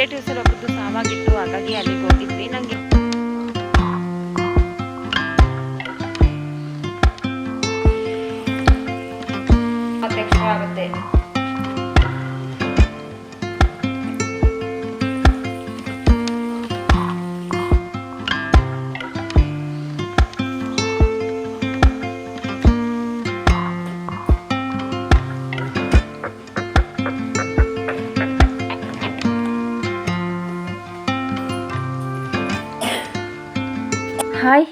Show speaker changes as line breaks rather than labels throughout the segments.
Relatives ಅಲ್ಲಿ ಒಬ್ಬರದ್ದು ಸಾವಾಗಿತ್ತು ಹಾಗಾಗಿ ಅಲ್ಲಿಗೆ ಹೋಗಿದ್ವಿ. ನಂಗೆ ಮತ್ತೆ extra ಆಗುತ್ತೆ.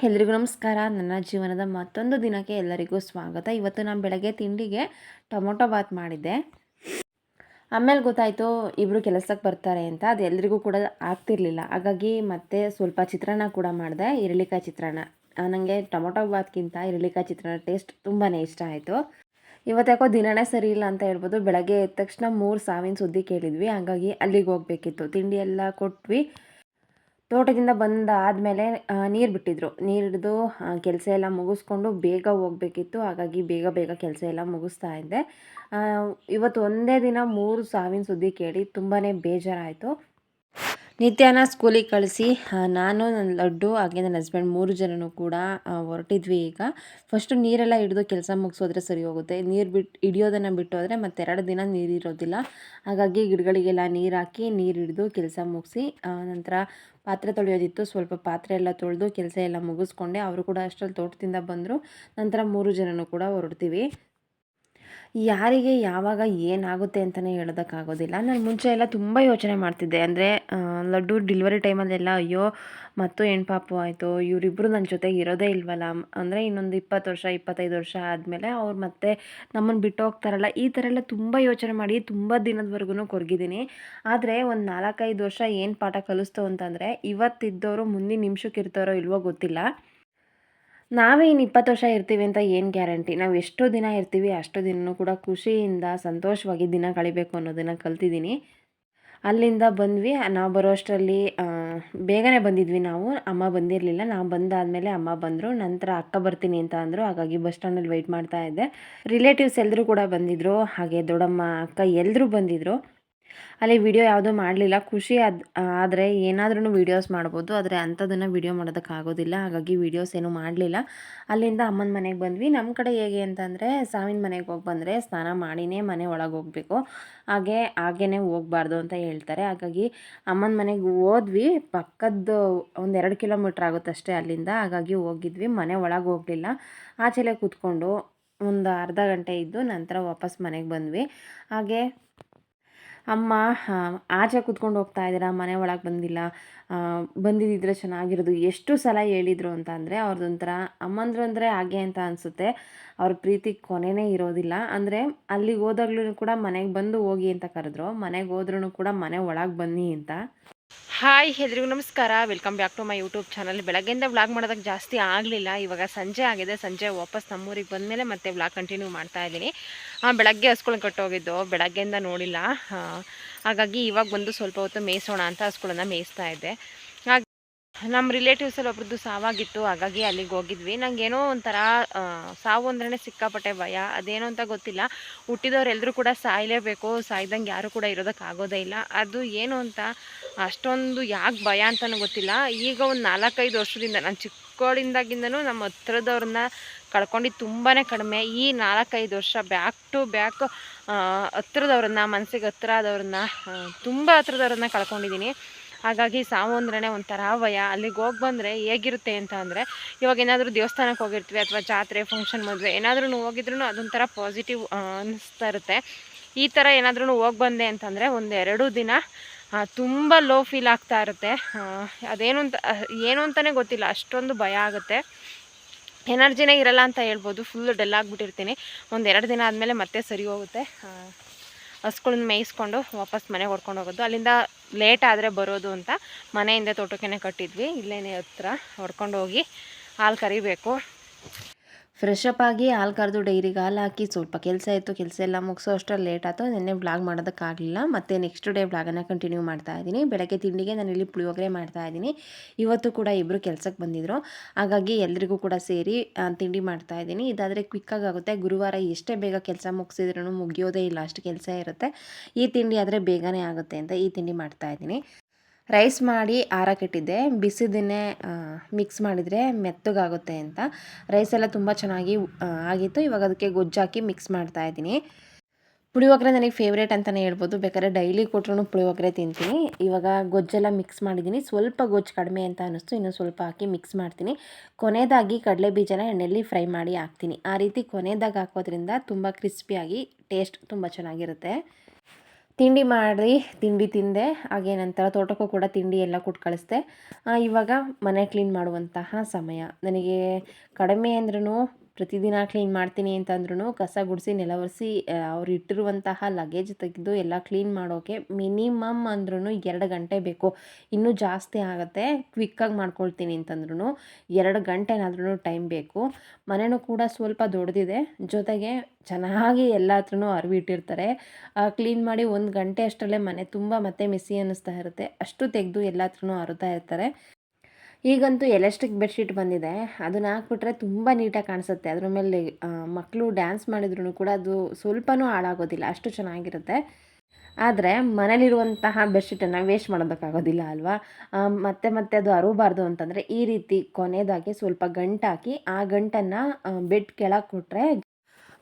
ಎಲ್ರಿಗೂ ನಮಸ್ಕಾರ. ನನ್ನ ಜೀವನದ ಮತ್ತೊಂದು ದಿನಕ್ಕೆ ಎಲ್ಲರಿಗೂ ಸ್ವಾಗತ. ಇವತ್ತು ನಾನು ಬೆಳಗ್ಗೆ ತಿಂಡಿಗೆ ಟೊಮೊಟೊ ಬಾತ್ ಮಾಡಿದ್ದೆ. ಆಮೇಲೆ ಗೊತ್ತಾಯಿತು ಇಬ್ಬರು ಕೆಲಸಕ್ಕೆ ಬರ್ತಾರೆ ಅಂತ. ಅದು ಎಲ್ರಿಗೂ ಕೂಡ ಆಗ್ತಿರ್ಲಿಲ್ಲ. ಹಾಗಾಗಿ ಮತ್ತೆ ಸ್ವಲ್ಪ ಚಿತ್ರಾನ್ನ ಕೂಡ ಮಾಡಿದೆ. ಇರಳಿಕಾಯಿ ಚಿತ್ರಾನ್ನ. ನನಗೆ ಟೊಮೊಟೊ ಬಾತ್ಗಿಂತ ಇರಳಿಕಾಯಿ ಚಿತ್ರಾನ್ನ ಟೇಸ್ಟ್ ತುಂಬಾ ಇಷ್ಟ ಆಯಿತು. ಇವತ್ತಾಕೋ ದಿನನೇ ಸರಿ ಇಲ್ಲ ಅಂತ ಹೇಳ್ಬೋದು. ಬೆಳಗ್ಗೆ ಎದ್ದ ತಕ್ಷಣ ಮೂರು ಸಾವಿನ ಸುದ್ದಿ ಕೇಳಿದ್ವಿ. ಹಾಗಾಗಿ ಅಲ್ಲಿಗೆ ಹೋಗಬೇಕಿತ್ತು. ತಿಂಡಿ ಎಲ್ಲ ಕೊಟ್ವಿ. ತೋಟದಿಂದ ಬಂದಾದಮೇಲೆ ನೀರು ಬಿಟ್ಟಿದ್ರು. ನೀರು ಹಿಡಿದು ಕೆಲಸ ಎಲ್ಲ ಮುಗಿಸ್ಕೊಂಡು ಬೇಗ ಹೋಗಬೇಕಿತ್ತು. ಹಾಗಾಗಿ ಬೇಗ ಬೇಗ ಕೆಲಸ ಎಲ್ಲ ಮುಗಿಸ್ತಾ ಇದ್ದೆ. ಇವತ್ತು ಒಂದೇ ದಿನ ಮೂರು ಸಾವಿನ ಸುದ್ದಿ ಕೇಳಿ ತುಂಬಾ ಬೇಜಾರಾಯಿತು. ನಿತ್ಯನ ಸ್ಕೂಲಿಗೆ ಕಳಿಸಿ ನಾನು, ನನ್ನ ಲಡ್ಡು, ಹಾಗೆ ನನ್ನ ಹಸ್ಬೆಂಡ್ ಮೂರು ಜನನೂ ಕೂಡ ಹೊರಟಿದ್ವಿ ಈಗ. ಫಸ್ಟು ನೀರೆಲ್ಲ ಹಿಡಿದು ಕೆಲಸ ಮುಗಿಸೋದ್ರೆ ಸರಿ ಹೋಗುತ್ತೆ. ನೀರು ಬಿಟ್ಟು ಹಿಡಿಯೋದನ್ನು ಬಿಟ್ಟು ಹೋದರೆ ಮತ್ತೆರಡು ದಿನ ನೀರಿರೋದಿಲ್ಲ ಹಾಗಾಗಿ ಗಿಡಗಳಿಗೆಲ್ಲ ನೀರು ಹಾಕಿ, ನೀರು ಹಿಡಿದು ಕೆಲಸ ಮುಗಿಸಿ ನಂತರ ಪಾತ್ರೆ ತೊಳೆಯೋದಿತ್ತು. ಸ್ವಲ್ಪ ಪಾತ್ರೆ ಎಲ್ಲ ತೊಳೆದು ಕೆಲಸ ಎಲ್ಲ ಮುಗಿಸ್ಕೊಂಡೆ. ಅವರು ಕೂಡ ಅಷ್ಟರಲ್ಲಿ ತೋಟದಿಂದ ಬಂದರು. ನಂತರ ಮೂರು ಜನನೂ ಕೂಡ ಹೊರಡ್ತೀವಿ. ಯಾರಿಗೆ ಯಾವಾಗ ಏನಾಗುತ್ತೆ ಅಂತಲೇ ಹೇಳೋದಕ್ಕಾಗೋದಿಲ್ಲ. ನಾನು ಮುಂಚೆ ಎಲ್ಲ ತುಂಬ ಯೋಚನೆ ಮಾಡ್ತಿದ್ದೆ. ಅಂದರೆ ಲಡ್ಡು ಡಿಲಿವರಿ ಟೈಮಲ್ಲೆಲ್ಲ ಅಯ್ಯೋ, ಮತ್ತು ಹೆಣ್ಪಾಪು ಆಯಿತು? ಇವರಿಬ್ಬರು ನನ್ನ ಜೊತೆಗೆ ಇರೋದೇ ಇಲ್ವಲ್ಲ? ಅಂದರೆ ಇನ್ನೊಂದು ಇಪ್ಪತ್ತು ವರ್ಷ, ಇಪ್ಪತ್ತೈದು ವರ್ಷ ಆದಮೇಲೆ ಅವ್ರು ಮತ್ತೆ ನಮ್ಮನ್ನು ಬಿಟ್ಟು ಹೋಗ್ತಾರಲ್ಲ, ಈ ಥರ ಎಲ್ಲ ತುಂಬ ಯೋಚನೆ ಮಾಡಿ ತುಂಬ ದಿನದವರೆಗೂ ಕೊರಗಿದ್ದೀನಿ. ಆದರೆ ಒಂದು ನಾಲ್ಕೈದು ವರ್ಷ ಏನು ಪಾಠ ಕಲಿಸ್ತು ಅಂತಂದರೆ ಇವತ್ತಿದ್ದವರು ಮುಂದಿನ ನಿಮಿಷಕ್ಕೆ ಇರ್ತಾರೋ ಇಲ್ವೋ ಗೊತ್ತಿಲ್ಲ. ನಾವೇ ಇನ್ನು ಇಪ್ಪತ್ತು ವರ್ಷ ಇರ್ತೀವಿ ಅಂತ ಏನು ಗ್ಯಾರಂಟಿ? ನಾವು ಎಷ್ಟು ದಿನ ಇರ್ತೀವಿ, ಅಷ್ಟು ದಿನವೂ ಕೂಡ ಖುಷಿಯಿಂದ, ಸಂತೋಷವಾಗಿ ದಿನ ಕಳಿಬೇಕು ಅನ್ನೋದನ್ನು ಕಲ್ತಿದ್ದೀನಿ ಅಲ್ಲಿಂದ ಬಂದ್ವಿ. ನಾವು ಬರೋ ಅಷ್ಟರಲ್ಲಿ ಬೇಗನೆ ಬಂದಿದ್ವಿ ನಾವು. ಅಮ್ಮ ಬಂದಿರಲಿಲ್ಲ. ನಾವು ಬಂದಾದಮೇಲೆ ಅಮ್ಮ ಬಂದರು. ನಂತರ ಅಕ್ಕ ಬರ್ತೀನಿ ಅಂತ ಅಂದರು. ಹಾಗಾಗಿ ಬಸ್ ಸ್ಟ್ಯಾಂಡಲ್ಲಿ ವೆಯ್ಟ್ ಮಾಡ್ತಾ ಇದ್ದೆ. ರಿಲೇಟಿವ್ಸ್ ಎಲ್ಲರೂ ಕೂಡ ಬಂದಿದ್ದರು ಹಾಗೆ ದೊಡ್ಡಮ್ಮ, ಅಕ್ಕ ಎಲ್ಲರೂ ಬಂದಿದ್ದರು ಅಲ್ಲಿ ವಿಡಿಯೋ ಯಾವುದೂ ಮಾಡಲಿಲ್ಲ. ಖುಷಿ ಅದು ಆದರೆ ಏನಾದ್ರೂ ವೀಡಿಯೋಸ್ ಮಾಡ್ಬೋದು. ಆದರೆ ಅಂಥದನ್ನು ವೀಡಿಯೋ ಮಾಡೋದಕ್ಕಾಗೋದಿಲ್ಲ. ಹಾಗಾಗಿ ವೀಡಿಯೋಸ್ ಏನೂ ಮಾಡಲಿಲ್ಲ. ಅಲ್ಲಿಂದ ಅಮ್ಮನ ಮನೆಗೆ ಬಂದ್ವಿ. ನಮ್ಮ ಕಡೆ ಹೇಗೆ ಅಂತಂದರೆ ಸಾವಿನ ಮನೆಗೆ ಹೋಗಿ ಬಂದರೆ ಸ್ನಾನ ಮಾಡಿನೇ ಮನೆ ಒಳಗೆ ಹೋಗಬೇಕು. ಹಾಗೆ ಹಾಗೇ ಹೋಗ್ಬಾರ್ದು ಅಂತ ಹೇಳ್ತಾರೆ. ಹಾಗಾಗಿ ಅಮ್ಮನ ಮನೆಗೆ ಹೋದ್ವಿ. ಪಕ್ಕದ್ದು ಒಂದೆರಡು ಕಿಲೋಮೀಟ್ರ್ ಆಗುತ್ತಷ್ಟೇ ಅಲ್ಲಿಂದ. ಹಾಗಾಗಿ ಹೋಗಿದ್ವಿ. ಮನೆ ಒಳಗೆ ಹೋಗಲಿಲ್ಲ. ಆಚೆಲೆ ಕೂತ್ಕೊಂಡು ಒಂದು ಅರ್ಧ ಗಂಟೆ ಇದ್ದು ನಂತರ ವಾಪಸ್ ಮನೆಗೆ ಬಂದ್ವಿ. ಹಾಗೆ ಅಮ್ಮ ಆಚೆ ಕೂತ್ಕೊಂಡು ಹೋಗ್ತಾ ಇದ್ದೀರಾ, ಮನೆ ಒಳಗೆ ಬಂದಿಲ್ಲ ಬಂದಿದ್ದಿದ್ರೆ ಚೆನ್ನಾಗಿರೋದು, ಎಷ್ಟು ಸಲ ಹೇಳಿದರು ಅಂತ ಅಂದರೆ ಅವ್ರದ್ದೊಂಥರ ಅಮ್ಮಂದ್ರು ಅಂದರೆ ಹಾಗೆ ಅಂತ ಅನಿಸುತ್ತೆ. ಅವ್ರ ಪ್ರೀತಿ ಕೊನೆನೇ ಇರೋದಿಲ್ಲ. ಅಂದರೆ ಅಲ್ಲಿಗೆ ಹೋದಾಗ್ಲೂ ಕೂಡ ಮನೆಗೆ ಬಂದು ಹೋಗಿ ಅಂತ ಕರೆದ್ರು, ಮನೆಗೆ ಹೋದ್ರೂ ಕೂಡ ಮನೆ ಒಳಗೆ ಬನ್ನಿ ಅಂತ. ಹಾಯ್ ಎಲ್ರಿಗೂ ನಮಸ್ಕಾರ. Welcome back to my YouTube channel ಬೆಳಗ್ಗೆಯಿಂದ ವ್ಲಾಗ್ ಮಾಡೋದಕ್ಕೆ ಜಾಸ್ತಿ ಆಗಲಿಲ್ಲ. ಇವಾಗ ಸಂಜೆ ಆಗಿದೆ. ಸಂಜೆ ವಾಪಸ್ ನಮ್ಮೂರಿಗೆ ಬಂದಮೇಲೆ ಮತ್ತೆ ವ್ಲಾಗ್ ಕಂಟಿನ್ಯೂ ಮಾಡ್ತಾ ಇದ್ದೀನಿ. ಬೆಳಗ್ಗೆ ಹಸ್ಗಳನ್ನ ಕಟ್ಟೋಗಿದ್ದು. ಬೆಳಗ್ಗೆಯಿಂದ ನೋಡಿಲ್ಲ. ಹಾಗಾಗಿ ಇವಾಗ ಬಂದು ಸ್ವಲ್ಪ ಹೊತ್ತು ಮೇಯಿಸೋಣ ಅಂತ ಹಸ್ಗಳನ್ನ ಮೇಯಿಸ್ತಾ ಇದ್ದೆ. ನಮ್ಮ ರಿಲೇಟಿವ್ಸಲ್ಲಿ ಒಬ್ರದ್ದು ಸಾವಾಗಿತ್ತು, ಹಾಗಾಗಿ ಅಲ್ಲಿಗೆ ಹೋಗಿದ್ವಿ. ನನಗೇನೋ ಒಂಥರ ಸಾವು ಅಂದ್ರೆ ಸಿಕ್ಕಾಪಟ್ಟೆ ಭಯ. ಅದೇನೋ ಅಂತ ಗೊತ್ತಿಲ್ಲ. ಹುಟ್ಟಿದವರೆಲ್ಲರೂ ಕೂಡ ಸಾಯಲೇಬೇಕು. ಸಾಯ್ದಂಗೆ ಯಾರು ಕೂಡ ಇರೋದಕ್ಕೆ ಆಗೋದೇ ಇಲ್ಲ. ಅದು ಏನು ಅಂತ ಅಷ್ಟೊಂದು ಯಾಕೆ ಭಯ ಅಂತಲೂ ಗೊತ್ತಿಲ್ಲ. ಈಗ ಒಂದು ನಾಲ್ಕೈದು ವರ್ಷದಿಂದ, ನಾನು ಚಿಕ್ಕವಳಿಂದಾಗಿಂದನೂ ನಮ್ಮ ಹತ್ರದವ್ರನ್ನ ಕಳ್ಕೊಂಡು ತುಂಬಾ ಕಡಿಮೆ. ಈ ನಾಲ್ಕೈದು ವರ್ಷ ಬ್ಯಾಕ್ ಟು ಬ್ಯಾಕ್ ಹತ್ರದವ್ರನ್ನ ಮನಸ್ಸಿಗೆ ಹತ್ರ ಆದವ್ರನ್ನ ತುಂಬ ಹತ್ರದವ್ರನ್ನ ಕಳ್ಕೊಂಡಿದ್ದೀನಿ ಹಾಗಾಗಿ ಸಾವು ಅಂದ್ರೇ ಒಂಥರ ಭಯ. ಅಲ್ಲಿಗೆ ಹೋಗಿ ಬಂದರೆ ಹೇಗಿರುತ್ತೆ ಅಂತ ಅಂದರೆ, ಇವಾಗ ಏನಾದರೂ ದೇವಸ್ಥಾನಕ್ಕೆ ಹೋಗಿರ್ತೀವಿ ಅಥವಾ ಜಾತ್ರೆ ಫಂಕ್ಷನ್ ಮದುವೆ ಏನಾದ್ರೂ ಹೋಗಿದ್ರೂ ಅದೊಂಥರ ಪಾಸಿಟಿವ್ ಅನ್ನಿಸ್ತಾ ಇರುತ್ತೆ. ಈ ಥರ ಏನಾದ್ರೂ ಹೋಗಿ ಬಂದೆ ಅಂತಂದರೆ ಒಂದು ಎರಡು ದಿನ ತುಂಬ ಲೋ ಫೀಲ್ ಆಗ್ತಾ ಇರುತ್ತೆ. ಅದೇನು ಅಂತ ಏನು ಅಂತಲೇ ಗೊತ್ತಿಲ್ಲ. ಅಷ್ಟೊಂದು ಭಯ ಆಗುತ್ತೆ. ಎನರ್ಜಿನೇ ಇರಲ್ಲ ಅಂತ ಹೇಳ್ಬೋದು. ಫುಲ್ ಡಲ್ ಆಗಿಬಿಟ್ಟಿರ್ತೀನಿ. ಒಂದು ಎರಡು ದಿನ ಆದಮೇಲೆ ಮತ್ತೆ ಸರಿ ಹೋಗುತ್ತೆ. ಹಸ್ಗಳನ್ನ ಮೇಯಿಸ್ಕೊಂಡು ವಾಪಸ್ ಮನೆಗೆ ಹೊಡ್ಕೊಂಡು ಹೋಗೋದು. ಅಲ್ಲಿಂದ ಲೇಟ್ ಆದರೆ ಬರೋದು ಅಂತ ಮನೆಯಿಂದ ತೋಟಕ್ಕೆ ಕಟ್ಟಿದ್ವಿ. ಇಲ್ಲೇನೇ ಹತ್ರ ಹೊಡ್ಕೊಂಡು ಹೋಗಿ ಹಾಲು ಕರಿಬೇಕು. ಫ್ರೆಶ್ ಅಪ್ ಆಗಿ ಹಾಲು ಕರೆದು ಡೈರಿಗೆ ಹಾಲು ಹಾಕಿ ಸ್ವಲ್ಪ ಕೆಲಸ ಇತ್ತು, ಕೆಲಸ ಎಲ್ಲ ಮುಗಿಸೋ, ಅಷ್ಟರಲ್ಲಿ ಲೇಟ್ ಆಯಿತು. ನಿನ್ನೆ ಬ್ಲಾಗ್ ಮಾಡೋದಕ್ಕಾಗಲಿಲ್ಲ. ಮತ್ತು ನೆಕ್ಸ್ಟ್ ಡೇ ಬ್ಲಾಗನ್ನು ಕಂಟಿನ್ಯೂ ಮಾಡ್ತಾ ಇದ್ದೀನಿ. ಬೆಳಗ್ಗೆ ತಿಂಡಿಗೆ ನಾನು ಇಲ್ಲಿ ಪುಳಿಯೋಗರೆ ಮಾಡ್ತಾ ಇದ್ದೀನಿ. ಇವತ್ತು ಕೂಡ ಇಬ್ಬರು ಕೆಲಸಕ್ಕೆ ಬಂದಿದ್ದರು ಹಾಗಾಗಿ ಎಲ್ರಿಗೂ ಕೂಡ ಸೇರಿ ತಿಂಡಿ ಮಾಡ್ತಾ ಇದ್ದೀನಿ. ಇದಾದರೆ ಕ್ವಿಕ್ಕಾಗಿ ಆಗುತ್ತೆ. ಗುರುವಾರ ಎಷ್ಟೇ ಬೇಗ ಕೆಲಸ ಮುಗಿಸಿದ್ರೂ ಮುಗಿಯೋದೇ ಇಲ್ಲ. ಅಷ್ಟು ಕೆಲಸ ಇರುತ್ತೆ. ಈ ತಿಂಡಿ ಆದರೆ ಬೇಗನೆ ಆಗುತ್ತೆ ಅಂತ ಈ ತಿಂಡಿ ಮಾಡ್ತಾ ಇದ್ದೀನಿ. ರೈಸ್ ಮಾಡಿ ಆರಕ್ಕಿಟ್ಟಿದ್ದೆ. ಬಿಸಿದನ್ನೇ ಮಿಕ್ಸ್ ಮಾಡಿದರೆ ಮೆತ್ತಗಾಗುತ್ತೆ ಅಂತ. ರೈಸ್ ಎಲ್ಲ ತುಂಬ ಚೆನ್ನಾಗಿ ಆಗಿತ್ತು. ಇವಾಗ ಅದಕ್ಕೆ ಗೊಜ್ಜಾಕಿ ಮಿಕ್ಸ್ ಮಾಡ್ತಾ ಇದ್ದೀನಿ. ಪುಳಿಯೋಗರೆ ನನಗೆ ಫೇವ್ರೇಟ್ ಅಂತಲೇ ಹೇಳ್ಬೋದು. ಬೇಕಾದ್ರೆ ಡೈಲಿ ಕೊಟ್ರೂ ಪುಳಿಯೋಗರೆ ತಿಂತೀನಿ. ಇವಾಗ ಗೊಜ್ಜೆಲ್ಲ ಮಿಕ್ಸ್ ಮಾಡಿದ್ದೀನಿ. ಸ್ವಲ್ಪ ಗೊಜ್ಜು ಕಡಿಮೆ ಅಂತ ಅನ್ನಿಸ್ತು. ಇನ್ನೂ ಸ್ವಲ್ಪ ಹಾಕಿ ಮಿಕ್ಸ್ ಮಾಡ್ತೀನಿ. ಕೊನೆಯದಾಗಿ ಕಡಲೆ ಬೀಜನ ಎಣ್ಣೆಯಲ್ಲಿ ಫ್ರೈ ಮಾಡಿ ಹಾಕ್ತೀನಿ. ಆ ರೀತಿ ಕೊನೆಯದಾಗಿ ಹಾಕೋದ್ರಿಂದ ತುಂಬ ಕ್ರಿಸ್ಪಿಯಾಗಿ ಟೇಸ್ಟ್ ತುಂಬ ಚೆನ್ನಾಗಿರುತ್ತೆ. ತಿಂಡಿ ಮಾಡಿ ತಿಂಡಿ ತಿಂದೆ. ಹಾಗೆ ನಂತರ ತೋಟಕ್ಕೂ ಕೂಡ ತಿಂಡಿ ಎಲ್ಲ ಕೊಟ್ಟು ಕಳಿಸ್ದೆ. ಇವಾಗ ಮನೆ ಕ್ಲೀನ್ ಮಾಡುವಂತಹ ಸಮಯ. ನನಗೆ ಕಡಿಮೆ ಅಂದ್ರೂ ಪ್ರತಿದಿನ ಕ್ಲೀನ್ ಮಾಡ್ತೀನಿ ಅಂತಂದ್ರೂ ಕಸ ಗುಡಿಸಿ, ನೆಲ ಒರೆಸಿ ಅವ್ರು ಇಟ್ಟಿರುವಂತಹ ಲಗೇಜ್ ತೆಗೆದು ಎಲ್ಲ ಕ್ಲೀನ್ ಮಾಡೋಕ್ಕೆ ಮಿನಿಮಮ್ ಅಂದ್ರೂ ಎರಡು ಗಂಟೆ ಬೇಕು. ಇನ್ನೂ ಜಾಸ್ತಿ ಆಗುತ್ತೆ ಕ್ವಿಕ್ಕಾಗಿ ಮಾಡ್ಕೊಳ್ತೀನಿ ಅಂತಂದ್ರೂ ಎರಡು ಗಂಟೆನಾದ್ರೂ ಟೈಮ್ ಬೇಕು. ಮನೆಯೂ ಕೂಡ ಸ್ವಲ್ಪ ದೊಡ್ಡದಿದೆ ಜೊತೆಗೆ ಚೆನ್ನಾಗಿ ಎಲ್ಲ ಹತ್ರನೂ ಅರಿವಿಟ್ಟಿರ್ತಾರೆ ಕ್ಲೀನ್ ಮಾಡಿ ಒಂದು ಗಂಟೆ ಅಷ್ಟರಲ್ಲೇ ಮನೆ ತುಂಬ ಮತ್ತೆ ಮಿಸ್ಸಿ ಅನ್ನಿಸ್ತಾ ಇರುತ್ತೆ. ಅಷ್ಟು ತೆಗೆದು ಎಲ್ಲ ಹತ್ರನೂ ಹರಿತಾ ಇರ್ತಾರೆ. ಈಗಂತೂ ಎಲೆಸ್ಟಿಕ್ ಬೆಡ್ಶೀಟ್ ಬಂದಿದೆ. ಅದನ್ನ ಹಾಕ್ಬಿಟ್ರೆ ತುಂಬ ನೀಟಾಗಿ ಕಾಣಿಸುತ್ತೆ. ಅದ್ರ ಮೇಲೆ ಮಕ್ಕಳು ಡ್ಯಾನ್ಸ್ ಮಾಡಿದ್ರು ಕೂಡ ಅದು ಸ್ವಲ್ಪನೂ ಹಾಳಾಗೋದಿಲ್ಲ. ಅಷ್ಟು ಚೆನ್ನಾಗಿರುತ್ತೆ. ಆದರೆ ಮನೇಲಿರುವಂತಹ ಬೆಡ್ಶೀಟನ್ನು ವೇಸ್ಟ್ ಮಾಡೋದಕ್ಕಾಗೋದಿಲ್ಲ ಅಲ್ವಾ? ಮತ್ತೆ ಮತ್ತೆ ಅದು ಅರವಬಾರ್ದು ಅಂತಂದರೆ ಈ ರೀತಿ ಕೊನೆಯದಾಗಿ ಸ್ವಲ್ಪ ಗಂಟಾಕಿ ಆ ಗಂಟನ್ನು ಬೆಡ್ ಕೆಳಗೆ ಕೊಟ್ಟರೆ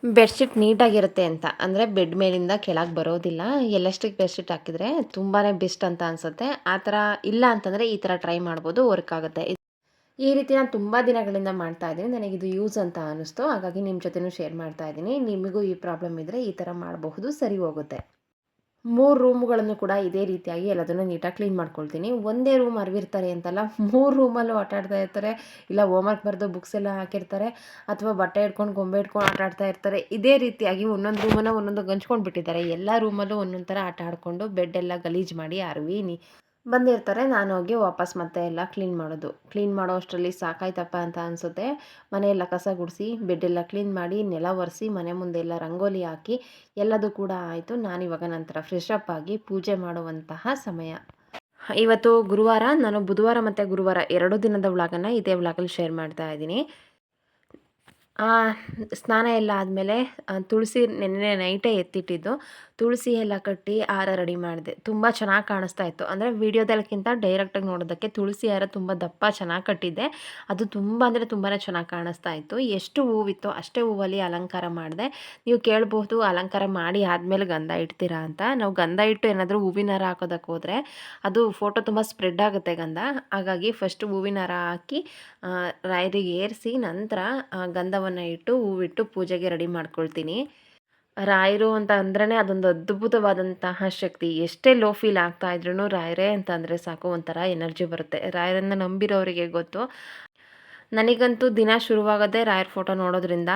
ಬೆಡ್ಶೀಟ್ ನೀಟಾಗಿರುತ್ತೆ ಅಂತ. ಅಂದರೆ ಬೆಡ್ ಮೇಲಿಂದ ಕೆಳಗೆ ಬರೋದಿಲ್ಲ. ಎಲಾಸ್ಟಿಕ್ ಬೆಡ್ಶೀಟ್ ಹಾಕಿದರೆ ತುಂಬಾ ಬೆಸ್ಟ್ ಅಂತ ಅನಿಸುತ್ತೆ. ಆ ಥರ ಇಲ್ಲ ಅಂತಂದರೆ ಈ ಥರ ಟ್ರೈ ಮಾಡ್ಬೋದು, ವರ್ಕ್ ಆಗುತ್ತೆ. ಈ ರೀತಿ ನಾನು ತುಂಬ ದಿನಗಳಿಂದ ಮಾಡ್ತಾ ಇದ್ದೀನಿ. ನನಗಿದು ಯೂಸ್ ಅಂತ ಅನ್ನಿಸ್ತು ಹಾಗಾಗಿ ನಿಮ್ಮ ಜೊತೆನೂ ಶೇರ್ ಮಾಡ್ತಾ ಇದ್ದೀನಿ. ನಿಮಗೂ ಈ ಪ್ರಾಬ್ಲಮ್ ಇದ್ದರೆ ಈ ಥರ ಮಾಡಬಹುದು. ಸರಿ ಹೋಗುತ್ತೆ. ಮೂರು ರೂಮ್ಗಳನ್ನು ಕೂಡ ಇದೇ ರೀತಿಯಾಗಿ ಎಲ್ಲದನ್ನು ನೀಟಾಗಿ ಕ್ಲೀನ್ ಮಾಡ್ಕೊಳ್ತೀನಿ. ಒಂದೇ ರೂಮ್ ಅರಿವಿರ್ತಾರೆ ಅಂತಲ್ಲ, ಮೂರು ರೂಮಲ್ಲೂ ಆಟ ಆಡ್ತಾ ಇರ್ತಾರೆ. ಇಲ್ಲ ಹೋಮ್ವರ್ಕ್ ಬರೆದು ಬುಕ್ಸ್ ಎಲ್ಲ ಹಾಕಿರ್ತಾರೆ. ಅಥವಾ ಬಟ್ಟೆ ಇಟ್ಕೊಂಡು, ಗೊಂಬೆ ಇಟ್ಕೊಂಡು ಆಟ ಇರ್ತಾರೆ. ಇದೇ ರೀತಿಯಾಗಿ ಒಂದೊಂದು ರೂಮನ್ನು ಒಂದೊಂದು ಗಂಚ್ಕೊಂಡು ಬಿಟ್ಟಿದ್ದಾರೆ ಎಲ್ಲ ರೂಮಲ್ಲೂ ಒಂದೊಂದು ಥರ ಆಟ ಆಡಿಕೊಂಡು ಬೆಡ್ ಎಲ್ಲ ಗಲೀಜು ಮಾಡಿ, ಅರ್ವಿ, ನೀ ಬಂದಿರ್ತಾರೆ, ನಾನು ಹೋಗಿ ವಾಪಸ್ ಮತ್ತೆ ಎಲ್ಲ ಕ್ಲೀನ್ ಮಾಡೋದು. ಕ್ಲೀನ್ ಮಾಡೋ ಅಷ್ಟರಲ್ಲಿ ಸಾಕಾಯ್ತಪ್ಪ ಅಂತ ಅನಿಸುತ್ತೆ. ಮನೆಯೆಲ್ಲ ಕಸ ಗುಡಿಸಿ ಬೆಡ್ಡೆಲ್ಲ ಕ್ಲೀನ್ ಮಾಡಿ, ನೆಲ ಒರೆಸಿ, ಮನೆ ಮುಂದೆ ಎಲ್ಲ ರಂಗೋಲಿ ಹಾಕಿ, ಎಲ್ಲದೂ ಕೂಡ ಆಯಿತು. ನಾನಿವಾಗ ನಂತರ ಫ್ರೆಶ್ ಅಪ್ ಆಗಿ ಪೂಜೆ ಮಾಡುವಂತಹ ಸಮಯ. ಇವತ್ತು ಗುರುವಾರ, ನಾನು ಬುಧವಾರ ಮತ್ತು ಗುರುವಾರ ಎರಡು ದಿನದ ವ್ಲಾಗನ್ನು ಇದೇ ವ್ಲಾಗಲ್ಲಿ ಶೇರ್ ಮಾಡ್ತಾ ಇದ್ದೀನಿ. ಸ್ನಾನ ಎಲ್ಲ ಆದಮೇಲೆ ತುಳಸಿ ನೆನ್ನೆ ನೈಟೇ ಎತ್ತಿಟ್ಟಿದ್ದು. ತುಳಸಿ ಎಲ್ಲ ಕಟ್ಟಿ ಹಾರ ರೆಡಿ ಮಾಡಿದೆ. ತುಂಬ ಚೆನ್ನಾಗಿ ಕಾಣಿಸ್ತಾ ಇತ್ತು. ಅಂದರೆ ವೀಡಿಯೋದಕ್ಕಿಂತ ಡೈರೆಕ್ಟಾಗಿ ನೋಡೋದಕ್ಕೆ ತುಳಸಿ ಹಾರ ತುಂಬ ದಪ್ಪ ಚೆನ್ನಾಗಿ ಕಟ್ಟಿದ್ದೆ ಅದು ತುಂಬ ಅಂದರೆ ತುಂಬಾ ಚೆನ್ನಾಗಿ ಕಾಣಿಸ್ತಾ ಇತ್ತು. ಎಷ್ಟು ಹೂವಿತ್ತೋ ಅಷ್ಟೇ ಹೂವಲ್ಲಿ ಅಲಂಕಾರ ಮಾಡಿದೆ. ನೀವು ಕೇಳ್ಬೋದು ಅಲಂಕಾರ ಮಾಡಿ ಆದಮೇಲೆ ಗಂಧ ಇಡ್ತೀರಾ ಅಂತ. ನಾವು ಗಂಧ ಇಟ್ಟು ಏನಾದರೂ ಹೂವಿನ ಹಾರ ಹಾಕೋದಕ್ಕೆ ಹೋದರೆ ಅದು ಫೋಟೋ ತುಂಬ ಸ್ಪ್ರೆಡ್ ಆಗುತ್ತೆ ಗಂಧ. ಹಾಗಾಗಿ ಫಸ್ಟ್ ಹೂವಿನ ಹಾರ ಹಾಕಿ ರಾಯರಿಗೆ ಏರಿಸಿ ನಂತರ ಗಂಧವನ್ನು ಇಟ್ಟು ಹೂವಿಟ್ಟು ಪೂಜೆಗೆ ರೆಡಿ ಮಾಡ್ಕೊಳ್ತೀನಿ. ರಾಯರು ಅಂತ ಅಂದ್ರೇ ಅದೊಂದು ಅದ್ಭುತವಾದಂತಹ ಶಕ್ತಿ. ಎಷ್ಟೇ ಲೋ ಫೀಲ್ ಆಗ್ತಾ ಇದ್ರೂ ರಾಯರೇ ಅಂತ ಅಂದರೆ ಸಾಕು ಒಂಥರ ಎನರ್ಜಿ ಬರುತ್ತೆ. ರಾಯರನ್ನು ನಂಬಿರೋರಿಗೆ ಗೊತ್ತು. ನನಗಂತೂ ದಿನ ಶುರುವಾಗೋದೇ ರಾಯರ್ ಫೋಟೋ ನೋಡೋದ್ರಿಂದ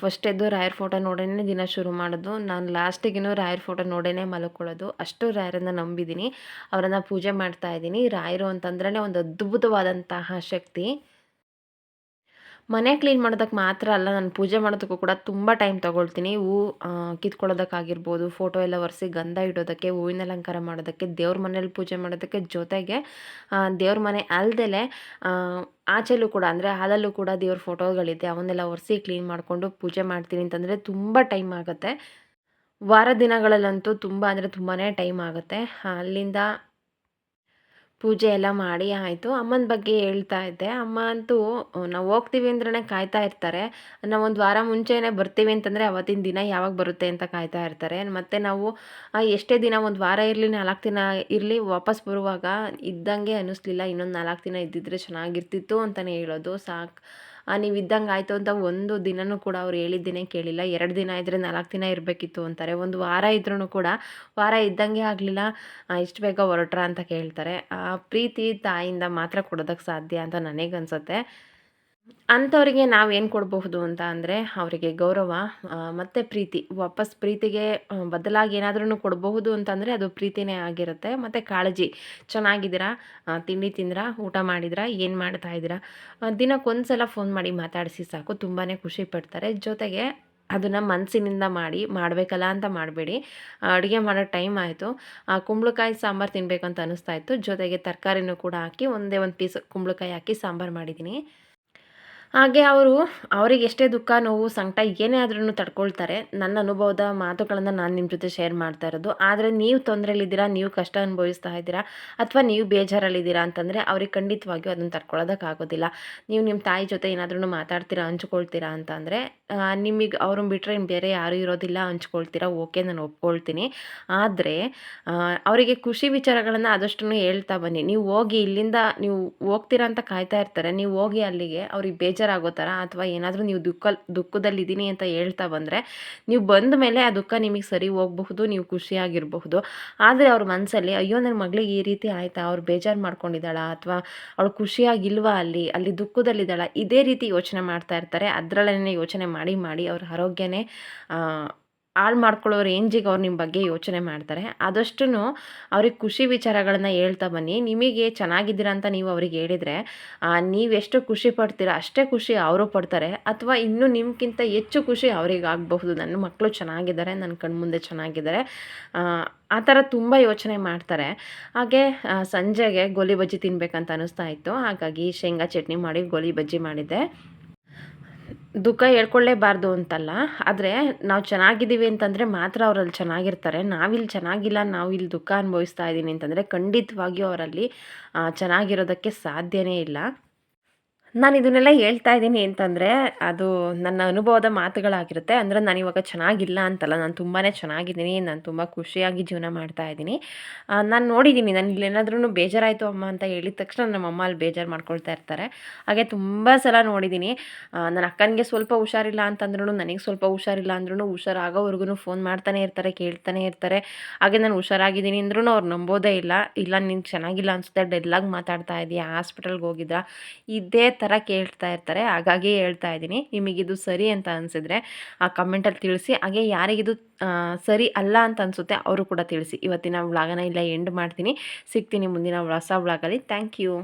ಫಸ್ಟ್ ಎದ್ದು ರಾಯರ್ ಫೋಟೋ ನೋಡೇನೆ ದಿನ ಶುರು ಮಾಡೋದು. ನಾನು ಲಾಸ್ಟಿಗೂ ರಾಯರ್ ಫೋಟೋ ನೋಡೇ ಮಲ್ಕೊಳ್ಳೋದು. ಅಷ್ಟು ರಾಯರನ್ನು ನಂಬಿದ್ದೀನಿ ಅವರನ್ನು ಪೂಜೆ ಮಾಡ್ತಾ ಇದ್ದೀನಿ ರಾಯರು ಅಂತಂದ್ರೇ ಒಂದು ಅದ್ಭುತವಾದಂತಹ ಶಕ್ತಿ. ಮನೆ ಕ್ಲೀನ್ ಮಾಡೋದಕ್ಕೆ ಮಾತ್ರ ಅಲ್ಲ, ನಾನು ಪೂಜೆ ಮಾಡೋದಕ್ಕೂ ಕೂಡ ತುಂಬ ಟೈಮ್ ತೊಗೊಳ್ತೀನಿ. ಹೂ ಕಿತ್ಕೊಳ್ಳೋದಕ್ಕಾಗಿರ್ಬೋದು ಫೋಟೋ ಎಲ್ಲ ಒರೆಸಿ ಗಂಧ ಇಡೋದಕ್ಕೆ, ಹೂವಿನ ಅಲಂಕಾರ ಮಾಡೋದಕ್ಕೆ, ದೇವ್ರ ಮನೇಲಿ ಪೂಜೆ ಮಾಡೋದಕ್ಕೆ ಜೊತೆಗೆ ದೇವ್ರ ಮನೆ ಅಲ್ದಲೆ ಆಚೆಲ್ಲೂ ಕೂಡ ಅಂದರೆ ಹಾಲಲ್ಲೂ ಕೂಡ ದೇವ್ರ ಫೋಟೋಗಳಿದೆ ಅವನ್ನೆಲ್ಲ ಒರೆಸಿ ಕ್ಲೀನ್ ಮಾಡಿಕೊಂಡು ಪೂಜೆ ಮಾಡ್ತೀನಿ ಅಂತಂದರೆ ತುಂಬ ಟೈಮ್ ಆಗುತ್ತೆ. ವಾರ ದಿನಗಳಲ್ಲಂತೂ ತುಂಬ ಅಂದರೆ ತುಂಬಾ ಟೈಮ್ ಆಗುತ್ತೆ. ಅಲ್ಲಿಂದ ಪೂಜೆ ಎಲ್ಲ ಮಾಡಿ ಆಯಿತು. ಅಮ್ಮನ ಬಗ್ಗೆ ಹೇಳ್ತಾ ಇದ್ದೆ. ಅಮ್ಮ ಅಂತೂ ನಾವು ಹೋಗ್ತೀವಿ ಅಂದ್ರೇ ಕಾಯ್ತಾ ಇರ್ತಾರೆ. ನಾವು ಒಂದು ವಾರ ಮುಂಚೆನೇ ಬರ್ತೀವಿ ಅಂತಂದರೆ ಅವತ್ತಿನ ದಿನ ಯಾವಾಗ ಬರುತ್ತೆ ಅಂತ ಕಾಯ್ತಾ ಇರ್ತಾರೆ. ಮತ್ತು ನಾವು ಎಷ್ಟೇ ದಿನ ಒಂದು ವಾರ ಇರಲಿ, ನಾಲ್ಕು ದಿನ ಇರಲಿ, ವಾಪಸ್ ಬರುವಾಗ ಇದ್ದಂಗೆ ಅನ್ನಿಸ್ಲಿಲ್ಲ ಇನ್ನೊಂದು ನಾಲ್ಕು ದಿನ ಇದ್ದಿದ್ರೆ ಚೆನ್ನಾಗಿರ್ತಿತ್ತು ಅಂತಲೇ ಹೇಳೋದು. ಸಾಕು. ನೀವು ಇದ್ದಂಗೆ ಆಯಿತು ಅಂತ ಒಂದು ದಿನನೂ ಕೂಡ ಅವ್ರು ಹೇಳಿದ್ದೇನೆ ಕೇಳಿಲ್ಲ. ಎರಡು ದಿನ ಇದ್ದರೆ ನಾಲ್ಕು ದಿನ ಇರಬೇಕಿತ್ತು ಅಂತಾರೆ. ಒಂದು ವಾರ ಇದ್ರೂ ಕೂಡ ವಾರ ಇದ್ದಂಗೆ ಆಗಲಿಲ್ಲ. ಇಷ್ಟು ಬೇಗ ಹೊರಟ್ರ ಅಂತ ಕೇಳ್ತಾರೆ. ಆ, ಪ್ರೀತಿ ತಾಯಿಯಿಂದ ಮಾತ್ರ ಕೊಡೋದಕ್ಕೆ ಸಾಧ್ಯ ಅಂತ ನನಗನ್ಸುತ್ತೆ. ಅಂಥವರಿಗೆ ನಾವೇನು ಕೊಡಬಹುದು ಅಂತ ಅಂದರೆ ಅವರಿಗೆ ಗೌರವ ಮತ್ತು ಪ್ರೀತಿ. ವಾಪಸ್ ಪ್ರೀತಿಗೆ ಬದಲಾಗಿ ಏನಾದ್ರೂ ಕೊಡಬಹುದು ಅಂತಂದರೆ ಅದು ಪ್ರೀತಿನೇ ಆಗಿರುತ್ತೆ. ಮತ್ತು ಕಾಳಜಿ. ಚೆನ್ನಾಗಿದ್ದೀರಾ? ತಿಂಡಿ ತಿಂದ್ರಾ? ಊಟ ಮಾಡಿದ್ರಾ? ಏನು ಮಾಡ್ತಾ ಇದ್ದೀರಾ? ದಿನಕ್ಕೊಂದು ಸಲ ಫೋನ್ ಮಾಡಿ ಮಾತಾಡಿಸಿ ಸಾಕು. ತುಂಬಾ ಖುಷಿ ಪಡ್ತಾರೆ. ಜೊತೆಗೆ ಅದನ್ನು ಮನಸ್ಸಿನಿಂದ ಮಾಡಿ, ಮಾಡಬೇಕಲ್ಲ ಅಂತ ಮಾಡಬೇಡಿ. ಅಡುಗೆ ಮಾಡೋ ಟೈಮ್ ಆಯಿತು. ಕುಂಬಳಕಾಯಿ ಸಾಂಬಾರು ತಿನ್ನಬೇಕು ಅಂತ ಅನ್ನಿಸ್ತಾ ಇತ್ತು. ಜೊತೆಗೆ ತರಕಾರಿನೂ ಕೂಡ ಹಾಕಿ ಒಂದೇ ಒಂದು ಪೀಸ್ ಕುಂಬಳಕಾಯಿ ಹಾಕಿ ಸಾಂಬಾರು ಮಾಡಿದ್ದೀನಿ. ಹಾಗೆ ಅವರು ಅವ್ರಿಗೆ ಎಷ್ಟೇ ದುಃಖ, ನೋವು, ಸಂಕಟ ಏನೇ ಆದ್ರೂ ತಡ್ಕೊಳ್ತಾರೆ. ನನ್ನ ಅನುಭವದ ಮಾತುಗಳನ್ನು ನಾನು ನಿಮ್ಮ ಜೊತೆ ಶೇರ್ ಮಾಡ್ತಾ ಇರೋದು. ಆದರೆ ನೀವು ತೊಂದರೆಯಲ್ಲಿದ್ದೀರಾ ನೀವು ಕಷ್ಟ ಅನುಭವಿಸ್ತಾ ಇದ್ದೀರಾ, ಅಥವಾ ನೀವು ಬೇಜಾರಲ್ಲಿದ್ದೀರಾ ಅಂತಂದರೆ ಅವ್ರಿಗೆ ಖಂಡಿತವಾಗಿಯೂ ಅದನ್ನು ತಡ್ಕೊಳ್ಳೋದಕ್ಕಾಗೋದಿಲ್ಲ ನೀವು ನಿಮ್ಮ ತಾಯಿ ಜೊತೆ ಏನಾದ್ರೂ ಮಾತಾಡ್ತೀರಾ, ಹಂಚ್ಕೊಳ್ತೀರಾ ಅಂತಂದರೆ ನಿಮಗೆ ಅವ್ರನ್ನ ಬಿಟ್ಟರೆ ಬೇರೆ ಯಾರೂ ಇರೋದಿಲ್ಲ, ಹಂಚ್ಕೊಳ್ತೀರಾ, ಓಕೆ, ನಾನು ಒಪ್ಕೊಳ್ತೀನಿ. ಆದರೆ ಅವರಿಗೆ ಖುಷಿ ವಿಚಾರಗಳನ್ನು ಆದಷ್ಟು ಹೇಳ್ತಾ ಬನ್ನಿ. ನೀವು ಹೋಗಿ ಇಲ್ಲಿಂದ, ನೀವು ಹೋಗ್ತೀರಾ ಅಂತ ಕಾಯ್ತಾ ಇರ್ತಾರೆ. ನೀವು ಹೋಗಿ ಅಲ್ಲಿಗೆ ಅವ್ರಿಗೆ ಬೇಜಾರಾಗೋ ಥರ ಅಥವಾ ಏನಾದರೂ ನೀವು ದುಃಖ ದುಃಖದಲ್ಲಿದ್ದೀನಿ ಅಂತ ಹೇಳ್ತಾ ಬಂದರೆ, ನೀವು ಬಂದ ಮೇಲೆ ಆ ದುಃಖ ನಿಮಗೆ ಸರಿ ಹೋಗಬಹುದು, ನೀವು ಖುಷಿಯಾಗಿರಬಹುದು. ಆದರೆ ಅವ್ರ ಮನಸ್ಸಲ್ಲಿ ಅಯ್ಯೋ ನನ್ನ ಮಗಳಿಗೆ ಈ ರೀತಿ ಆಯಿತಾ? ಅವ್ರು ಬೇಜಾರು ಮಾಡ್ಕೊಂಡಿದ್ದಾಳ ಅಥವಾ ಅವಳು ಖುಷಿಯಾಗಿಲ್ವಾ ಅಲ್ಲಿ? ಅಲ್ಲಿ ದುಃಖದಲ್ಲಿದ್ದಾಳ? ಇದೇ ರೀತಿ ಯೋಚನೆ ಮಾಡ್ತಾ ಇರ್ತಾರೆ. ಅದರಲ್ಲೇ ಯೋಚನೆ ಮಾಡಿ ಮಾಡಿ ಅವ್ರ ಆರೋಗ್ಯನೇ ಹಾಳು ಮಾಡ್ಕೊಳ್ಳೋ ರೇಂಜಿಗೆ ಅವ್ರು ನಿಮ್ಮ ಬಗ್ಗೆ ಯೋಚನೆ ಮಾಡ್ತಾರೆ? ಆದಷ್ಟು ಅವ್ರಿಗೆ ಖುಷಿ ವಿಚಾರಗಳನ್ನ ಹೇಳ್ತಾ ಬನ್ನಿ. ನಿಮಗೆ ಚೆನ್ನಾಗಿದ್ದೀರಾ ಅಂತ ನೀವು ಅವ್ರಿಗೆ ಹೇಳಿದರೆ ನೀವೆಷ್ಟು ಖುಷಿ ಪಡ್ತೀರಾ, ಅಷ್ಟೇ ಖುಷಿ ಅವರು ಪಡ್ತಾರೆ, ಅಥವಾ ಇನ್ನೂ ನಿಮ್ಗಿಂತ ಹೆಚ್ಚು ಖುಷಿ ಅವ್ರಿಗೆ ಆಗಬಹುದು. ನನ್ನ ಮಕ್ಕಳು ಚೆನ್ನಾಗಿದ್ದಾರೆ ನನ್ನ ಕಣ್ಮುಂದೆ ಚೆನ್ನಾಗಿದ್ದಾರೆ. ಆ ಥರ ತುಂಬ ಯೋಚನೆ ಮಾಡ್ತಾರೆ. ಹಾಗೆ ಸಂಜೆಗೆ ಗೋಲಿ ಬಜ್ಜಿ ತಿನ್ನಬೇಕಂತ ಅನ್ನಿಸ್ತಾ ಇತ್ತು. ಹಾಗಾಗಿ ಶೇಂಗಾ ಚಟ್ನಿ ಮಾಡಿ ಗೋಲಿ ಬಜ್ಜಿ ಮಾಡಿದ್ದೆ. ದುಃಖ ಹೇಳ್ಕೊಳ್ಳೇಬಾರ್ದು ಅಂತಲ್ಲ, ಆದರೆ ನಾವು ಚೆನ್ನಾಗಿದ್ದೀವಿ ಅಂತಂದರೆ ಮಾತ್ರ ಅವರಲ್ಲಿ ಚೆನ್ನಾಗಿರ್ತಾರೆ. ನಾವಿಲ್ಲಿ ಚೆನ್ನಾಗಿಲ್ಲ ನಾವು ಇಲ್ಲಿ ದುಃಖ ಅನುಭವಿಸ್ತಾ ಇದ್ದೀನಿ ಅಂತಂದರೆ ಖಂಡಿತವಾಗಿಯೂ ಅವರಲ್ಲಿ ಚೆನ್ನಾಗಿರೋದಕ್ಕೆ ಸಾಧ್ಯವೇ ಇಲ್ಲ. ನಾನು ಇದನ್ನೆಲ್ಲ ಹೇಳ್ತಾ ಇದ್ದೀನಿ ಅಂತಂದರೆ, ಅದು ನನ್ನ ಅನುಭವದ ಮಾತುಗಳಾಗಿರುತ್ತೆ. ಅಂದರೆ ನಾನು ಇವಾಗ ಚೆನ್ನಾಗಿಲ್ಲ ಅಂತಲ್ಲ, ನಾನು ತುಂಬಾ ಚೆನ್ನಾಗಿದ್ದೀನಿ, ನಾನು ತುಂಬ ಖುಷಿಯಾಗಿ ಜೀವನ ಮಾಡ್ತಾ ಇದ್ದೀನಿ. ನಾನು ನೋಡಿದ್ದೀನಿ, ನಾನು ಇಲ್ಲೇನಾದ್ರೂ ಬೇಜಾರಾಯಿತು ಅಮ್ಮ ಅಂತ ಹೇಳಿದ ತಕ್ಷಣ ನಮ್ಮ ಅಮ್ಮ ಅಲ್ಲಿ ಬೇಜಾರು ಮಾಡ್ಕೊಳ್ತಾ ಇರ್ತಾರೆ. ಹಾಗೆ ತುಂಬ ಸಲ ನೋಡಿದ್ದೀನಿ ನನ್ನ ಅಕ್ಕನಿಗೆ ಸ್ವಲ್ಪ ಹುಷಾರಿಲ್ಲ ಅಂತಂದ್ರೂ ನನಗೆ ಸ್ವಲ್ಪ ಹುಷಾರಿಲ್ಲ ಅಂದ್ರೂ ಹುಷಾರಾಗೋವರೆಗೂ ಫೋನ್ ಮಾಡ್ತಾನೆ ಇರ್ತಾರೆ, ಕೇಳ್ತಾನೆ ಇರ್ತಾರೆ. ಹಾಗೆ ನಾನು ಹುಷಾರಾಗಿದ್ದೀನಿ ಅಂದ್ರೂ ಅವ್ರು ನಂಬೋದೇ ಇಲ್ಲ. ಇಲ್ಲ, ನೀನು ಚೆನ್ನಾಗಿಲ್ಲ ಅನಿಸುತ್ತೆ ಡೆಲ್ಲಾಗಿ ಮಾತಾಡ್ತಾ ಇದೆಯಾ, ಹಾಸ್ಪಿಟಲ್ಗೆ ಹೋಗಿದ್ರಾ? ಇದೇ ಥರ ಕೇಳ್ತಾ ಇರ್ತಾರೆ. ಹಾಗಾಗಿ ಹೇಳ್ತಾ ಇದ್ದೀನಿ. ನಿಮಗಿದು ಸರಿ ಅಂತ ಅನಿಸಿದ್ರೆ ಆ ಕಮೆಂಟಲ್ಲಿ ತಿಳಿಸಿ. ಹಾಗೆ ಯಾರಿಗಿದು ಸರಿ ಅಲ್ಲ ಅಂತ ಅನಿಸುತ್ತೆ ಅವರು ಕೂಡ ತಿಳಿಸಿ. ಇವತ್ತಿನ ವ್ಲಾಗನ ಇಲ್ಲ ಎಂಡ್ ಮಾಡ್ತೀನಿ. ಸಿಗ್ತೀನಿ ಮುಂದಿನ ಹೊಸ ವ್ಲಾಗಲ್ಲಿ. Thank you.